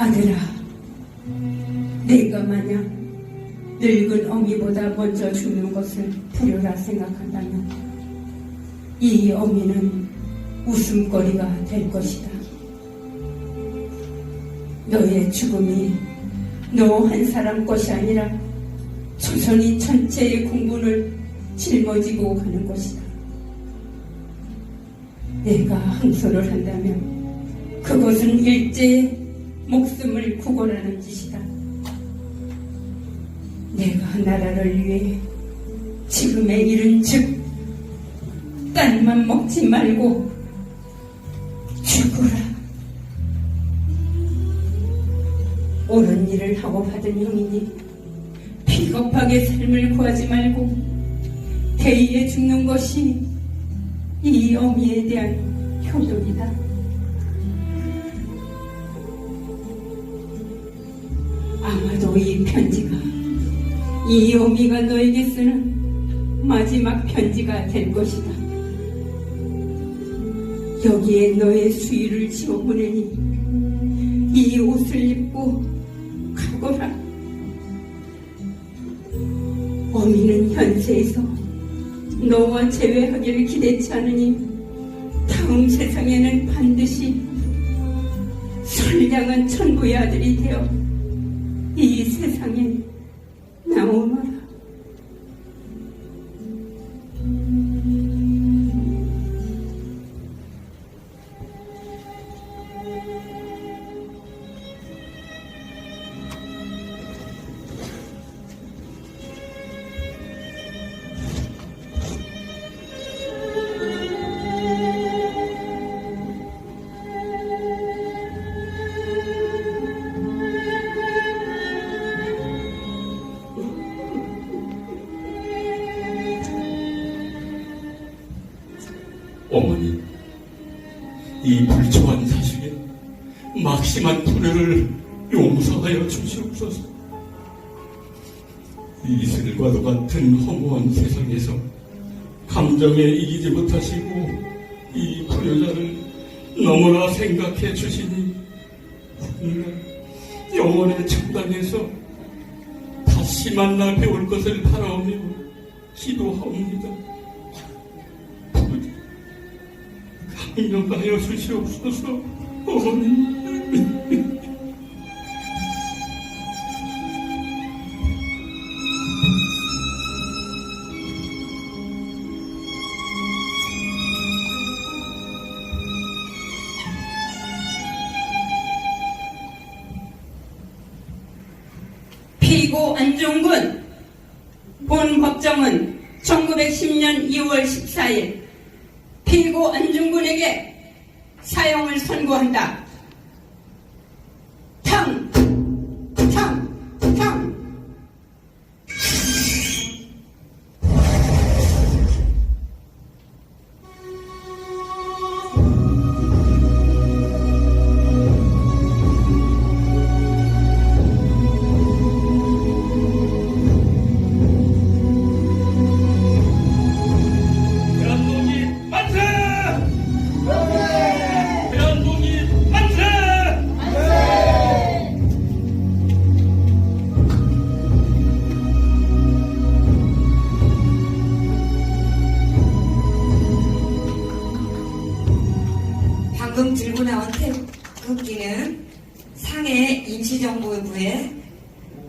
아들아, 내가 만약 늙은 어미보다 먼저 죽는 것을 불효라 생각한다면 이 어미는 웃음거리가 될 것이다. 너의 죽음이 너 한 사람 것이 아니라 조선이 전체의 공분을 짊어지고 가는 것이다. 내가 항소를 한다면 그것은 일제의 목숨을 구걸하는 짓이다. 내가 나라를 위해 지금의 일은 즉 딸만 먹지 말고 죽어라. 옳은 일을 하고 받은 형이니 비겁하게 삶을 구하지 말고 대의에 죽는 것이 이 어미에 대한 효도이다. 아마도 이 편지가 이 어미가 너에게 쓰는 마지막 편지가 될 것이다. 여기에 너의 수위를 지워 보내니 이 옷을 입고 가거라. 어미는 현세에서 너와 재회하기를 기대치 않으니 다음 세상에는 반드시 선량한 천부의 아들이 되어 이 세상에 나오너라. 어머니, 이 불초한 자식의 막심한 분해를 용서하여 주시옵소서. 이슬과도 같은 허무한 세상에서 감정에 이기지 못하시고 이 불효자를 너무나 생각해 주시니 오늘 영원의 천당에서 다시 만나 배울 것을 바라오며 기도하옵니다. 강력하여 주시옵소서 어머니. 피고 안종군 본 법정은 1910년 2월 14일 피고 안중군에게 사형을 선고한다. 방금 들고 나온 태극기는 상해 임시정부부의